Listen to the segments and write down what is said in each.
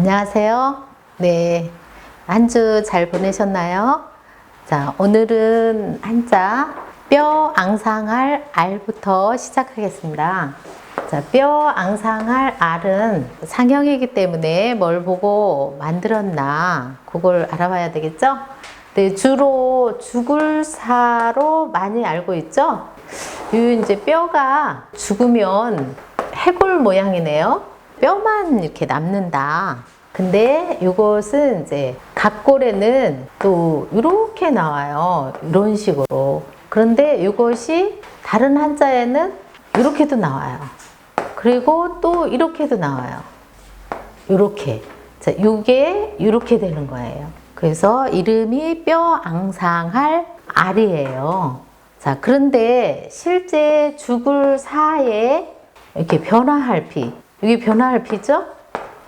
안녕하세요. 네. 한 주 잘 보내셨나요? 자, 오늘은 한자 뼈 앙상할 알부터 시작하겠습니다. 자, 뼈 앙상할 알은 상형이기 때문에 뭘 보고 만들었나 그걸 알아봐야 되겠죠? 네, 주로 죽을 사로 많이 알고 있죠? 이 이제 뼈가 죽으면 해골 모양이네요. 뼈만 이렇게 남는다. 근데 이것은 이제 각골에는 또 이렇게 나와요. 이런 식으로. 그런데 이것이 다른 한자에는 이렇게도 나와요. 그리고 또 이렇게도 나와요. 이렇게. 자, 이게 이렇게 되는 거예요. 그래서 이름이 뼈 앙상할 알이에요. 자, 그런데 실제 죽을 사에 이렇게 변화할 피. 여기 변화할 피죠?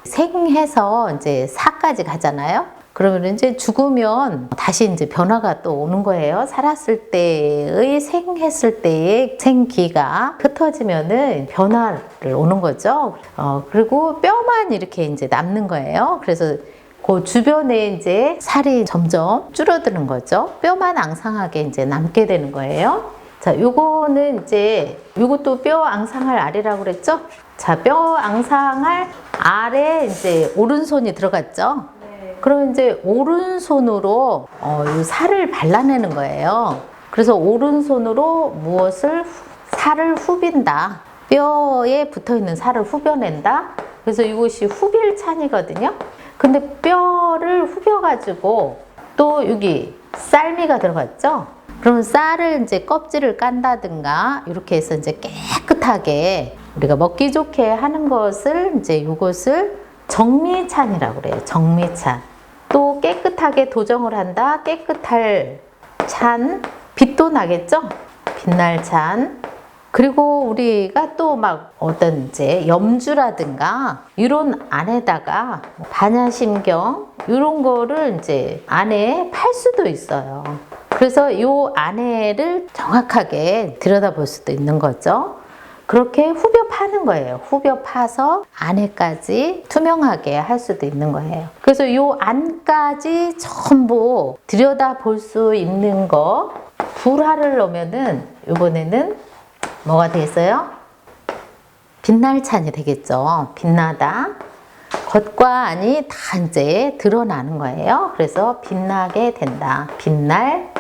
생해서 이제 사까지 가잖아요. 그러면 이제 죽으면 다시 이제 변화가 또 오는 거예요. 살았을 때의 생했을 때의 생기가 흩어지면은 변화를 오는 거죠. 어, 그리고 뼈만 이렇게 이제 남는 거예요. 그래서 그 주변에 이제 살이 점점 줄어드는 거죠. 뼈만 앙상하게 이제 남게 되는 거예요. 자, 요거는 이제 요것도 뼈 앙상할 알이라고 그랬죠? 자, 뼈 앙상할 알에 이제 오른손이 들어갔죠? 그럼 이제 오른손으로 어, 이 살을 발라내는 거예요. 그래서 오른손으로 무엇을 후- 살을 후빈다. 뼈에 붙어 있는 살을 후벼낸다. 그래서 이것이 후빌찬이거든요. 근데 뼈를 후벼가지고 또 여기 쌀미가 들어갔죠. 그러면 쌀을 이제 껍질을 깐다든가 이렇게 해서 이제 깨끗하게 우리가 먹기 좋게 하는 것을 이제 이것을 정미찬이라고 그래요. 정미찬. 또 깨끗하게 도정을 한다. 깨끗할 찬. 빛도 나겠죠? 빛날 찬. 그리고 우리가 또 막 어떤 이제 염주라든가 이런 안에다가 반야심경 이런 거를 이제 안에 팔 수도 있어요. 그래서 요 안에를 정확하게 들여다볼 수도 있는 거죠. 그렇게 후벼 파는 거예요. 후벼 파서 안에까지 투명하게 할 수도 있는 거예요. 그래서 요 안까지 전부 들여다 볼 수 있는 거 불화를 넣으면은 이번에는 뭐가 되겠어요? 빛날 찬이 되겠죠. 빛나다. 겉과 안이 다 이제 드러나는 거예요. 그래서 빛나게 된다. 빛날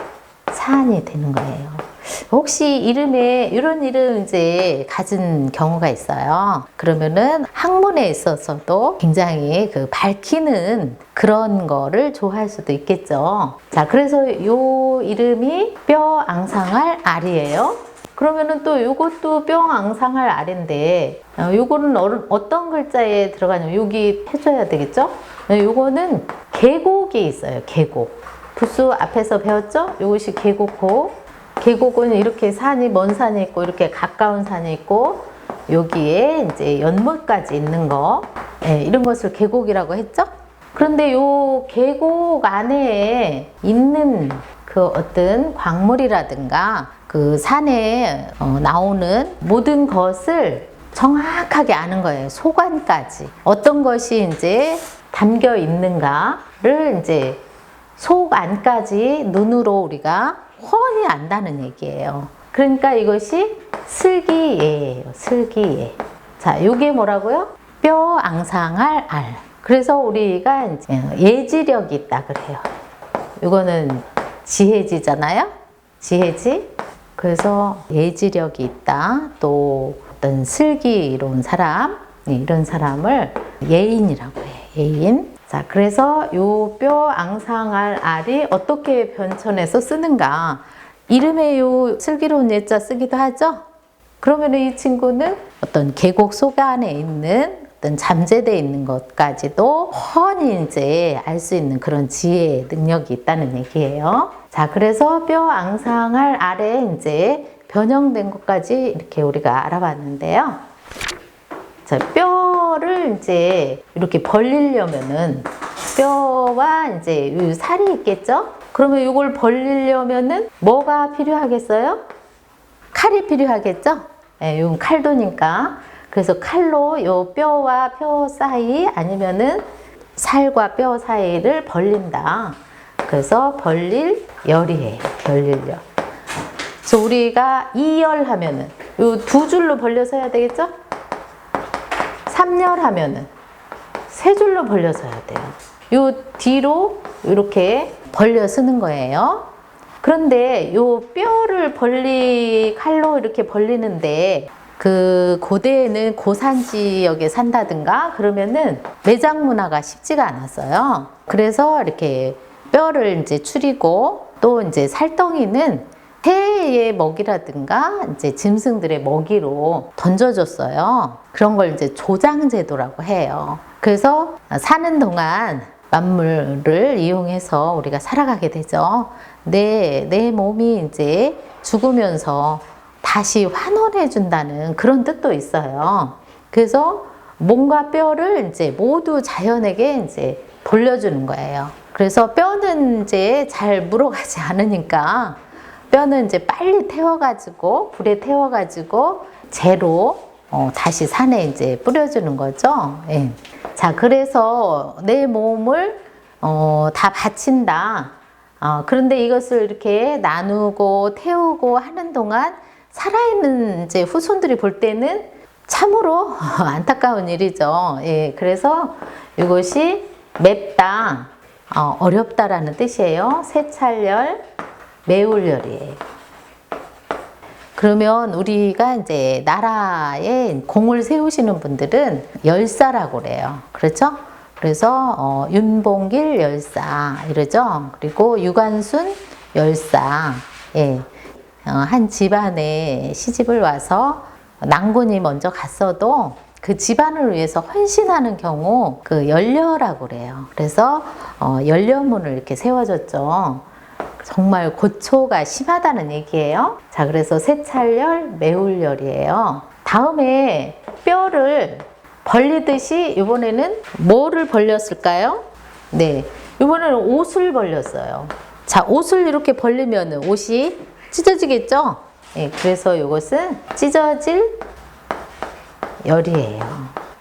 찬이 되는 거예요. 혹시 이름에 이런 이름 이제 가진 경우가 있어요. 그러면은 학문에 있어서도 굉장히 그 밝히는 그런 거를 좋아할 수도 있겠죠. 자, 그래서 요 이름이 뼈 앙상할 알이에요. 그러면은 또 요것도 뼈 앙상할 알인데 어, 요거는 어, 어떤 글자에 들어가냐면 여기 해줘야 되겠죠? 네, 요거는 계곡이 있어요. 계곡. 부수 앞에서 배웠죠? 요것이 계곡호. 계곡은 이렇게 산이 먼 산이 있고 이렇게 가까운 산이 있고 여기에 이제 연못까지 있는 거 예, 이런 것을 계곡이라고 했죠. 그런데 요 계곡 안에 있는 그 어떤 광물이라든가 그 산에 어, 나오는 모든 것을 정확하게 아는 거예요. 소관까지 어떤 것이 이제 담겨 있는가를 이제 속 안까지 눈으로 우리가 훤히 안다는 얘기예요. 그러니까 이것이 슬기예예요. 슬기예. 자, 요게 뭐라고요? 뼈 앙상할 알. 그래서 우리가 예지력이 있다 그래요. 이거는 지혜지잖아요. 지혜지. 그래서 예지력이 있다. 또 어떤 슬기로운 사람 네, 이런 사람을 예인이라고 해요. 예인. 자, 그래서 요 뼈 앙상할 알이 어떻게 변천해서 쓰는가? 이름에 요 슬기로운 예자 쓰기도 하죠? 그러면 이 친구는 어떤 계곡 속 안에 있는 어떤 잠재되어 있는 것까지도 훤히 이제 알 수 있는 그런 지혜 능력이 있다는 얘기예요. 자, 그래서 뼈 앙상할 알에 이제 변형된 것까지 이렇게 우리가 알아봤는데요. 자, 뼈를 이제 이렇게 벌리려면은 뼈와 이제 이 살이 있겠죠? 그러면 이걸 벌리려면은 뭐가 필요하겠어요? 칼이 필요하겠죠? 예, 이건 칼도니까. 그래서 칼로 요 뼈와 뼈 사이 아니면은 살과 뼈 사이를 벌린다. 그래서 벌릴 열이에요. 벌릴 열. 그래서 우리가 이열 하면은 요 두 줄로 벌려서 해야 되겠죠? 삼열 하면은 세 줄로 벌려서 해야 돼요. 요 뒤로 이렇게 벌려 쓰는 거예요. 그런데 요 뼈를 벌리 칼로 이렇게 벌리는데 그 고대에는 고산 지역에 산다든가 그러면은 매장 문화가 쉽지가 않았어요. 그래서 이렇게 뼈를 이제 추리고 또 이제 살덩이는 새의 먹이라든가 이제 짐승들의 먹이로 던져줬어요. 그런 걸 이제 조장제도라고 해요. 그래서 사는 동안 만물을 이용해서 우리가 살아가게 되죠. 내, 내 몸이 이제 죽으면서 다시 환원해 준다는 그런 뜻도 있어요. 그래서 몸과 뼈를 이제 모두 자연에게 이제 돌려주는 거예요. 그래서 뼈는 이제 잘 물어가지 않으니까 뼈는 이제 빨리 태워가지고 불에 태워가지고 재로 어, 다시 산에 이제 뿌려주는 거죠. 예. 자, 그래서 내 몸을 어, 다 바친다. 어, 그런데 이것을 이렇게 나누고 태우고 하는 동안 살아있는 이제 후손들이 볼 때는 참으로 안타까운 일이죠. 예, 그래서 이것이 맵다, 어, 어렵다라는 뜻이에요. 세찰열, 매울열이에요. 그러면 우리가 이제 나라에 공을 세우시는 분들은 열사라고 그래요. 그렇죠? 그래서 어, 윤봉길 열사 이러죠. 그리고 유관순 열사. 예. 어, 한 집안에 시집을 와서 난군이 먼저 갔어도 그 집안을 위해서 헌신하는 경우 그 연려라고 그래요. 그래서 어, 연려문을 이렇게 세워줬죠. 정말 고초가 심하다는 얘기예요. 자, 그래서 세찰열, 매울열이에요. 다음에 뼈를 벌리듯이 이번에는 뭐를 벌렸을까요? 네, 이번에는 옷을 벌렸어요. 자, 옷을 이렇게 벌리면 옷이 찢어지겠죠? 네, 그래서 이것은 찢어질 열이에요.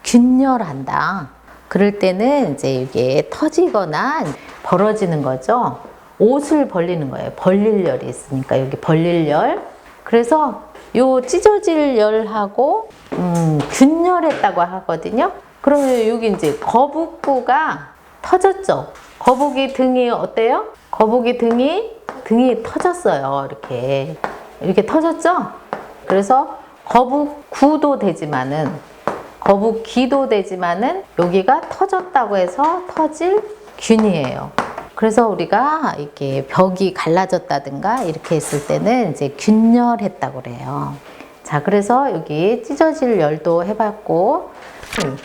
균열한다. 그럴 때는 이제 이게 터지거나 벌어지는 거죠. 옷을 벌리는 거예요. 벌릴 열이 있으니까 여기 벌릴 열. 그래서 요 찢어질 열하고 음, 균열했다고 하거든요. 그러면 여기 이제 거북부가 터졌죠. 거북이 등이 어때요? 거북이 등이 등이 터졌어요. 이렇게 이렇게 터졌죠. 그래서 거북구도 되지만은 거북기도 되지만은 여기가 터졌다고 해서 터질 균이에요. 그래서 우리가 이렇게 벽이 갈라졌다든가 이렇게 했을 때는 이제 균열했다고 그래요. 자, 그래서 여기 찢어질 열도 해봤고, 음,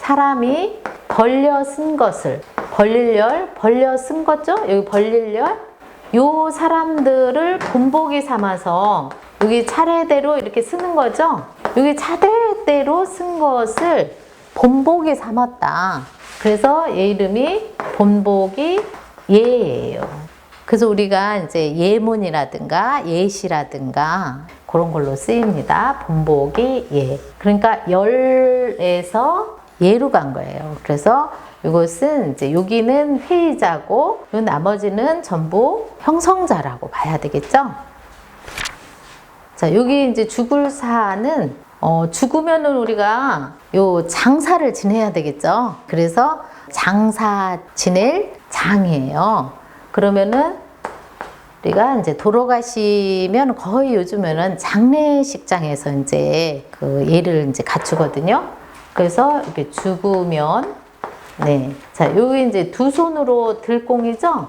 사람이 벌려 쓴 것을, 벌릴 열, 벌려 쓴 거죠? 여기 벌릴 열. 요 사람들을 본보기 삼아서 여기 차례대로 이렇게 쓰는 거죠? 여기 차례대로 쓴 것을 본보기 삼았다. 그래서 얘 이름이 본보기 예예요. 그래서 우리가 이제 예문이라든가 예시라든가 그런 걸로 쓰입니다. 본보기 예. 그러니까 열에서 예로 간 거예요. 그래서 이것은 이제 여기는 회의자고 요 나머지는 전부 형성자라고 봐야 되겠죠. 자, 여기 이제 죽을 사는 어, 죽으면은 우리가 요 장사를 지내야 되겠죠. 그래서 장사 지낼 장이에요. 그러면은 우리가 이제 돌아가시면 거의 요즘에는 장례식장에서 이제 그 예를 이제 갖추거든요. 그래서 이렇게 죽으면 네. 자, 여기 이제 두 손으로 들공이죠?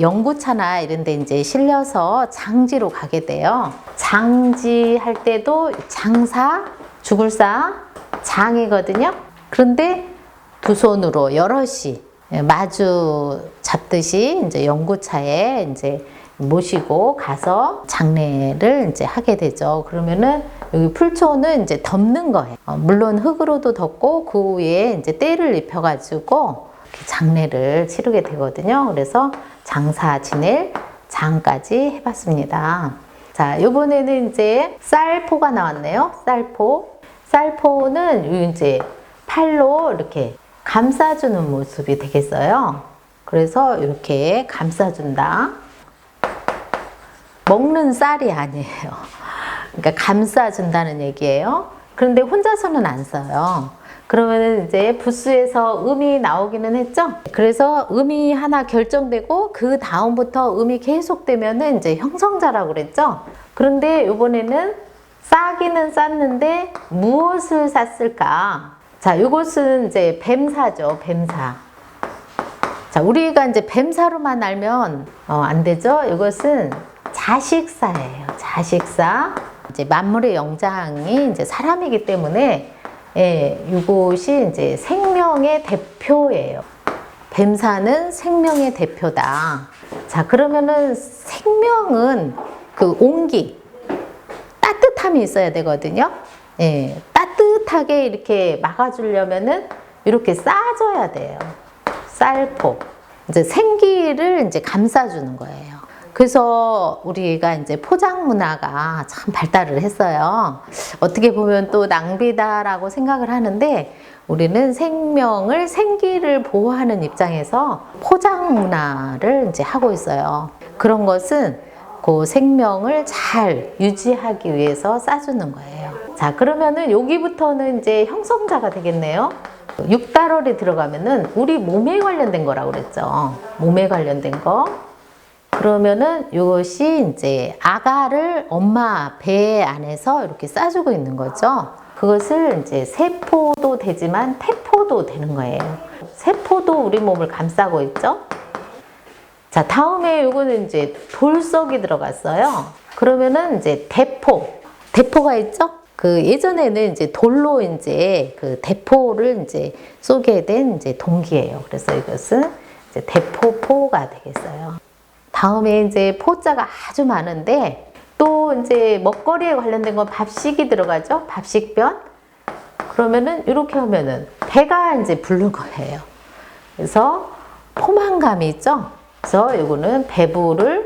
연구차나 이런 데 이제 실려서 장지로 가게 돼요. 장지 할 때도 장사, 죽을사, 장이거든요. 그런데 두 손으로 여럿이 마주 잡듯이 이제 연구차에 이제 모시고 가서 장례를 이제 하게 되죠. 그러면은 여기 풀초는 이제 덮는 거예요. 어, 물론 흙으로도 덮고 그 위에 이제 때를 입혀가지고 장례를 치르게 되거든요. 그래서 장사 지낼 장까지 해봤습니다. 자, 이번에는 이제 쌀포가 나왔네요. 쌀포. 쌀포는 이제 팔로 이렇게 감싸주는 모습이 되겠어요. 그래서 이렇게 감싸준다. 먹는 쌀이 아니에요. 그러니까 감싸준다는 얘기예요. 그런데 혼자서는 안 써요. 그러면 이제 부수에서 음이 나오기는 했죠. 그래서 음이 하나 결정되고 그 다음부터 음이 계속되면은 이제 형성자라고 그랬죠. 그런데 이번에는 싸기는 쌌는데 무엇을 쌌을까? 자, 이것은 이제 뱀사죠. 뱀사. 자, 우리가 이제 뱀사로만 알면 어, 안 되죠. 이것은 자식사예요. 자식사. 이제 만물의 영장이 이제 사람이기 때문에 예, 이것이 이제 생명의 대표예요. 뱀사는 생명의 대표다. 자, 그러면은 생명은 그 온기, 따뜻함이 있어야 되거든요. 예, 따뜻하게 이렇게 막아주려면은 이렇게 싸줘야 돼요. 쌀포. 이제 생기를 이제 감싸주는 거예요. 그래서 우리가 이제 포장 문화가 참 발달을 했어요. 어떻게 보면 또 낭비다라고 생각을 하는데 우리는 생명을 생기를 보호하는 입장에서 포장 문화를 이제 하고 있어요. 그런 것은 그 생명을 잘 유지하기 위해서 싸주는 거예요. 자, 그러면은 여기부터는 이제 형성자가 되겠네요. 육달월이 들어가면은 우리 몸에 관련된 거라고 그랬죠. 몸에 관련된 거. 그러면은 이것이 이제 아가를 엄마 배 안에서 이렇게 싸주고 있는 거죠. 그것을 이제 세포도 되지만 태포도 되는 거예요. 세포도 우리 몸을 감싸고 있죠. 자, 다음에 요거는 이제 돌석이 들어갔어요. 그러면은 이제 대포. 대포가 있죠? 그 예전에는 이제 돌로 이제 그 대포를 이제 쏘게 된 이제 동기예요. 그래서 이것은 이제 대포포가 되겠어요. 다음에 이제 포자가 아주 많은데 또 이제 먹거리에 관련된 건 밥식이 들어가죠. 밥식변. 그러면은 이렇게 하면은 배가 이제 부른 거예요. 그래서 포만감이 있죠. 그래서 이거는 배부를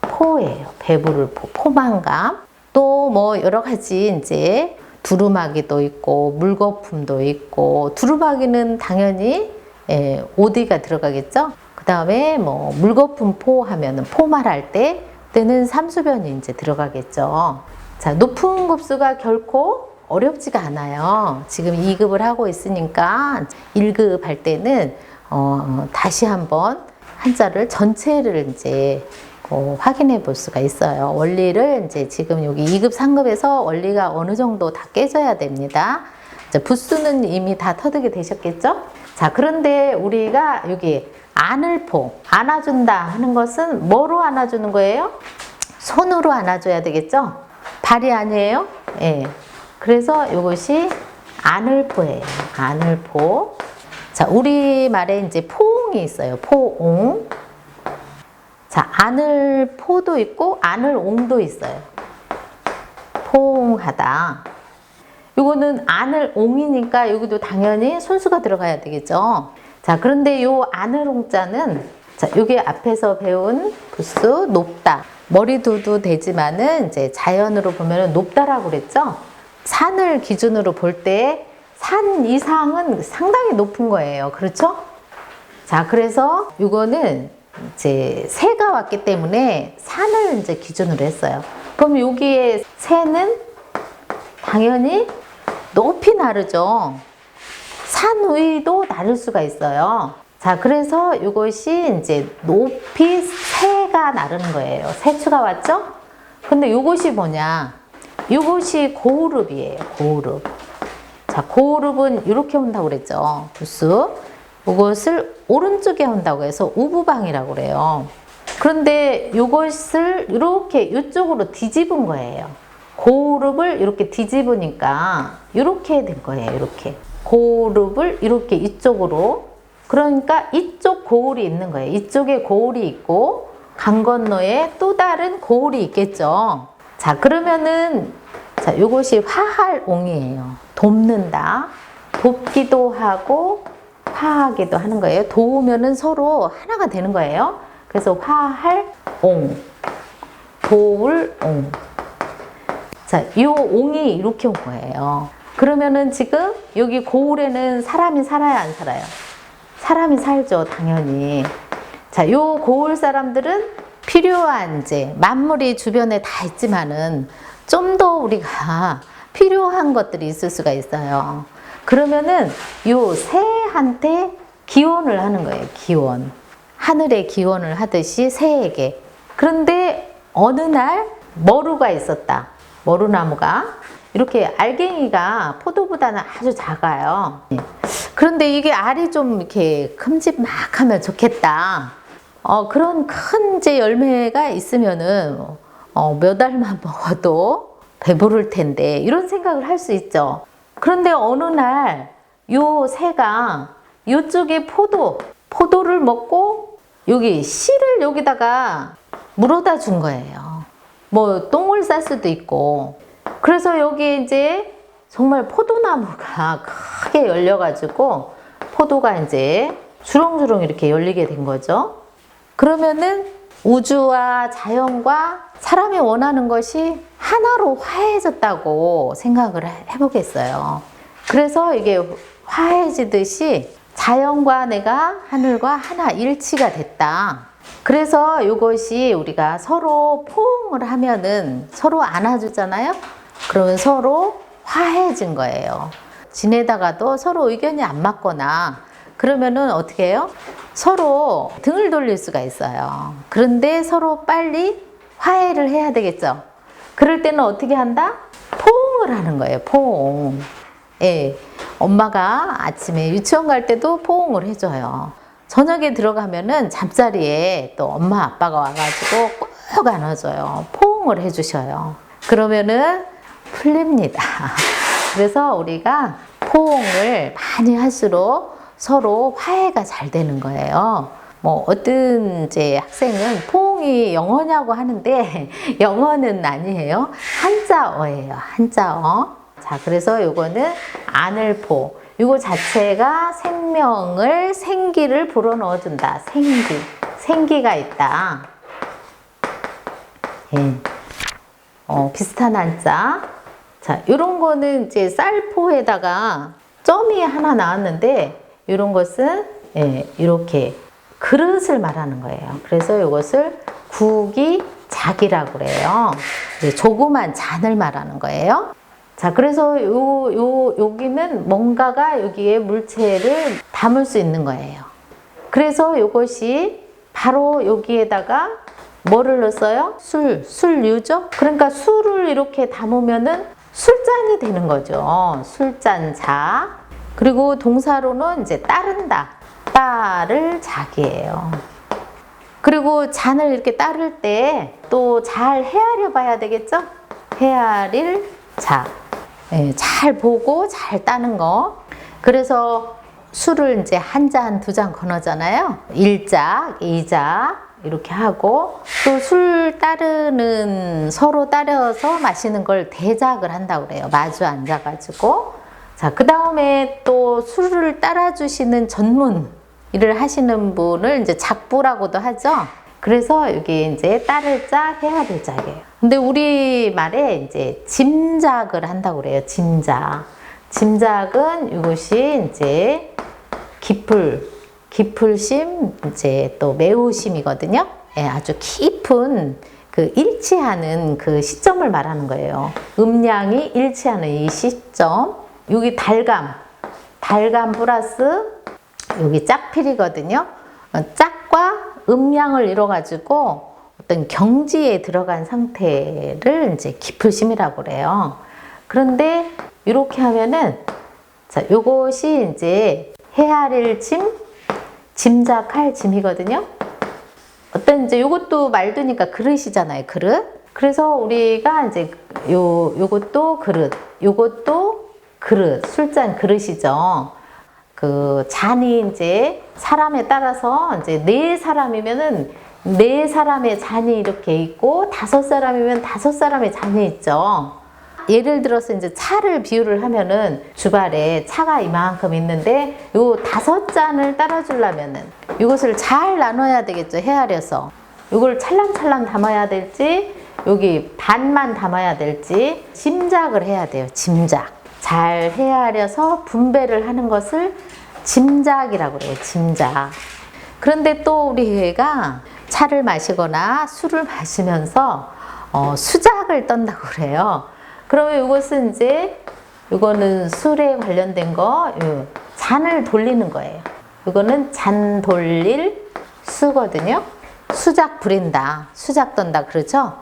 포예요. 배부를 포, 포만감. 또 뭐 여러 가지 이제 두루마기도 있고 물거품도 있고 두루마기는 당연히 예, 오디가 들어가겠죠. 그 다음에 뭐 물거품 포 하면은 포말할 때 때는 삼수변이 이제 들어가겠죠. 자 높은 급수가 결코 어렵지가 않아요. 지금 2급을 하고 있으니까 1급 할 때는 어, 다시 한번 한자를 전체를 이제 어, 확인해 볼 수가 있어요. 원리를 이제 지금 여기 2급, 3급에서 원리가 어느 정도 다 깨져야 됩니다. 자, 부수는 이미 다 터득이 되셨겠죠? 자, 그런데 우리가 여기 안을포, 안아준다 하는 것은 뭐로 안아주는 거예요? 손으로 안아줘야 되겠죠? 발이 아니에요? 예. 그래서 이것이 안을포예요. 안을포. 자, 우리말에 이제 포옹이 있어요. 포옹. 자, 안을 포도 있고 안을 옹도 있어요. 포옹하다. 요거는 안을 옹이니까 여기도 당연히 손수가 들어가야 되겠죠. 자, 그런데 요 옹자는 자, 요게 앞에서 배운 부수 높다. 머리도도 되지만은 이제 자연으로 보면은 높다라고 그랬죠. 산을 기준으로 볼 때 산 이상은 상당히 높은 거예요. 그렇죠? 자, 그래서 이거는 이제 새가 왔기 때문에 산을 이제 기준으로 했어요. 그럼 여기에 새는 당연히 높이 나르죠. 산 위도 나를 수가 있어요. 자, 그래서 이것이 이제 높이 새가 나르는 거예요. 새추가 왔죠? 근데 이것이 뭐냐? 이것이 고우룹이에요. 고우룹. 자, 고우룹은 이렇게 온다고 그랬죠. 부수. 이것을 오른쪽에 온다고 해서 우부방이라고 그래요. 그런데 이것을 이렇게 이쪽으로 뒤집은 거예요. 고룹을 이렇게 뒤집으니까 이렇게 된 거예요. 이렇게 고룹을 이렇게 이쪽으로 그러니까 이쪽 고울이 있는 거예요. 이쪽에 고울이 있고 강 건너에 또 다른 고울이 있겠죠. 자 그러면은 자 이것이 화할옹이에요. 돕는다. 돕기도 하고 화하기도 하는 거예요. 도우면은 서로 하나가 되는 거예요. 그래서 화할옹, 도울옹. 자, 이 옹이 이렇게 온 거예요. 그러면은 지금 여기 고을에는 사람이 살아야 안 살아요? 사람이 살죠, 당연히. 자, 요 고을 사람들은 필요한 이제 만물이 주변에 다 있지만은 좀 더 우리가 필요한 것들이 있을 수가 있어요. 그러면은 요 새한테 기원을 하는 거예요, 기원. 하늘에 기원을 하듯이 새에게. 그런데 어느 날 머루가 있었다. 머루나무가. 이렇게 알갱이가 포도보다는 아주 작아요. 그런데 이게 알이 좀 이렇게 큼직막하면 좋겠다. 어, 그런 큰 이제 열매가 있으면은 어, 몇 알만 먹어도 배부를 텐데 이런 생각을 할 수 있죠. 그런데 어느 날 요 새가 요쪽에 포도, 포도를 먹고 여기 씨를 여기다가 물어다 준 거예요. 뭐 똥을 쌀 수도 있고. 그래서 여기 이제 정말 포도나무가 크게 열려가지고 포도가 이제 주렁주렁 이렇게 열리게 된 거죠. 그러면은 우주와 자연과 사람이 원하는 것이 하나로 화해졌다고 생각을 해- 해보겠어요. 그래서 이게 화해지듯이 자연과 내가 하늘과 하나 일치가 됐다. 그래서 이것이 우리가 서로 포옹을 하면은 서로 안아주잖아요. 그러면 서로 화해진 거예요. 지내다가도 서로 의견이 안 맞거나 그러면은 어떻게 해요? 서로 등을 돌릴 수가 있어요. 그런데 서로 빨리 화해를 해야 되겠죠. 그럴 때는 어떻게 한다? 포옹을 하는 거예요. 포옹. 예. 엄마가 아침에 유치원 갈 때도 포옹을 해줘요. 저녁에 들어가면은 잠자리에 또 엄마 아빠가 와가지고 꼭 안아줘요. 포옹을 해주셔요. 그러면은 풀립니다. 그래서 우리가 포옹을 많이 할수록 서로 화해가 잘 되는 거예요. 뭐 어떤 이제 학생은 포옹이 영어냐고 하는데 영어는 아니에요. 한자어예요. 한자어. 자, 그래서 요거는 아늘포. 요거 자체가 생명을 생기를 불어넣어 준다. 생기. 생기가 있다. 예. 어, 비슷한 한자. 자, 요런 거는 이제 쌀포에다가 점이 하나 나왔는데 이런 것은 예, 이렇게 그릇을 말하는 거예요. 그래서 이것을 국이 작이라고 그래요. 조그만 잔을 말하는 거예요. 자, 그래서 요, 요, 여기는 뭔가가 여기에 물체를 담을 수 있는 거예요. 그래서 이것이 바로 여기에다가 뭐를 넣었어요? 술, 술류죠? 그러니까 술을 이렇게 담으면은 술잔이 되는 거죠. 술잔자. 그리고 동사로는 이제 따른다. 따를 작이에요. 그리고 잔을 이렇게 따를 때 또 잘 헤아려 봐야 되겠죠? 헤아릴 자. 예, 잘 보고 잘 따는 거. 그래서 술을 이제 한 잔, 두 잔 건너잖아요. 일작, 이작 이렇게 하고 또 술 따르는 서로 따려서 마시는 걸 대작을 한다고 그래요. 마주 앉아가지고. 자, 그 다음에 또 술을 따라주시는 전문 일을 하시는 분을 이제 작부라고도 하죠. 그래서 여기 이제 딸을 짝 해야 될 짝이에요. 근데 우리 말에 이제 짐작을 한다고 그래요. 짐작. 짐작은 이것이 이제 깊을, 깊을심, 이제 또 매우심이거든요. 예, 아주 깊은 그 일치하는 그 시점을 말하는 거예요. 음량이 일치하는 이 시점. 여기 달감, 달감 플러스 여기 짝필이거든요. 어, 짝과 음량을 이뤄가지고 어떤 경지에 들어간 상태를 이제 깊으심이라고 그래요. 그런데 이렇게 하면은 자, 요것이 이제 헤아릴 짐, 짐작할 짐이거든요. 어떤 이제 요것도 말두니까 그릇이잖아요. 그릇. 그래서 우리가 이제 요 요것도 그릇, 요것도 그릇, 술잔 그릇이죠. 그 잔이 이제 사람에 따라서 이제 네 사람이면은 네 사람의 잔이 이렇게 있고 다섯 사람이면 다섯 사람의 잔이 있죠. 예를 들어서 이제 차를 비유를 하면은 주발에 차가 이만큼 있는데 요 다섯 잔을 따라주려면은 이것을 잘 나눠야 되겠죠 헤아려서 이걸 찰랑찰랑 담아야 될지 여기 반만 담아야 될지 짐작을 해야 돼요 짐작 잘 헤아려서 분배를 하는 것을 짐작이라고 그래요. 짐작. 그런데 또 우리 애가 차를 마시거나 술을 마시면서 어, 수작을 떤다고 그래요. 그러면 이것은 이제 이거는 술에 관련된 거 요, 잔을 돌리는 거예요. 이거는 잔 돌릴 수거든요. 수작 부린다, 수작 떤다 그러죠.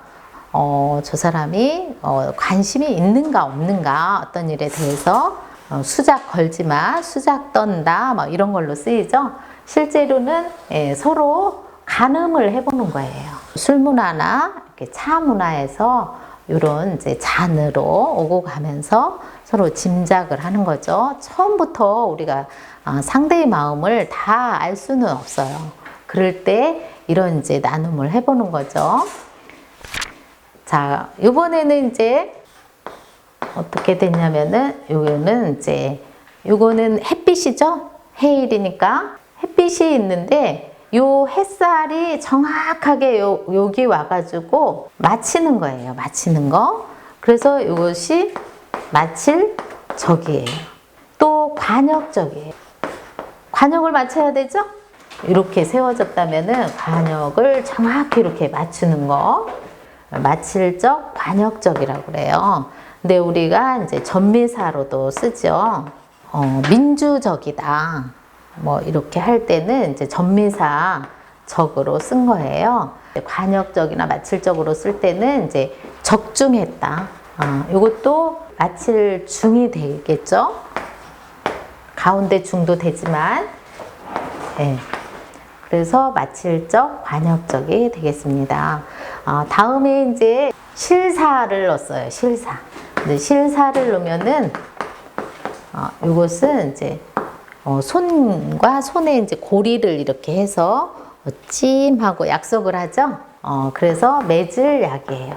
어, 저 사람이 어, 관심이 있는가 없는가 어떤 일에 대해서 어, 수작 걸지 마, 수작 떤다, 뭐 이런 걸로 쓰이죠. 실제로는 예, 서로 가늠을 해보는 거예요. 술 문화나 차 문화에서 이런 이제 잔으로 오고 가면서 서로 짐작을 하는 거죠. 처음부터 우리가 아, 상대의 마음을 다 알 수는 없어요. 그럴 때 이런 이제 나눔을 해보는 거죠. 자, 이번에는 이제 어떻게 됐냐면은 요거는 이제 요거는 햇빛이죠. 해일이니까 햇빛이 있는데 요 햇살이 정확하게 요, 여기 와가지고 맞히는 거예요. 맞히는 거. 그래서 이것이 마칠 적이에요. 또 관역적이에요. 관역을 맞춰야 되죠? 이렇게 세워졌다면은 관역을 정확히 이렇게 맞추는 거. 마칠 적, 관역적이라고 그래요. 근데 우리가 이제 전미사로도 쓰죠. 어, 민주적이다. 뭐 이렇게 할 때는 이제 전미사 적으로 쓴 거예요. 관역적이나 마칠적으로 쓸 때는 이제 적중했다. 어, 이것도 마칠 중이 되겠죠. 가운데 중도 되지만, 예. 그래서 마칠적, 관역적이 되겠습니다. 어, 다음에 이제 실사를 넣었어요. 실사. 실사를 넣으면은 어, 이것은 이제 어, 손과 손에 이제 고리를 이렇게 해서 어, 찜하고 약속을 하죠. 어, 그래서 맺을 약이에요.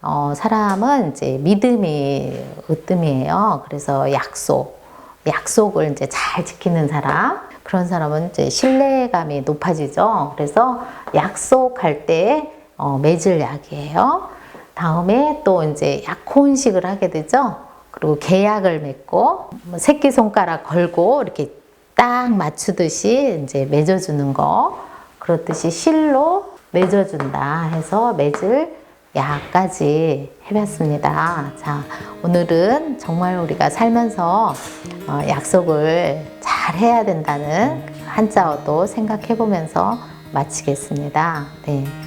어, 사람은 이제 믿음이 으뜸이에요. 그래서 약속, 약속을 이제 잘 지키는 사람. 그런 사람은 이제 신뢰감이 높아지죠. 그래서 약속할 때 어, 맺을 약이에요. 다음에 또 이제 약혼식을 하게 되죠. 그리고 계약을 맺고 뭐 새끼 손가락 걸고 이렇게 딱 맞추듯이 이제 맺어주는 거 그렇듯이 실로 맺어준다 해서 맺을 약까지 해봤습니다. 자 오늘은 정말 우리가 살면서 어, 약속을 잘 해야 된다는 한자어도 생각해 보면서 마치겠습니다. 네.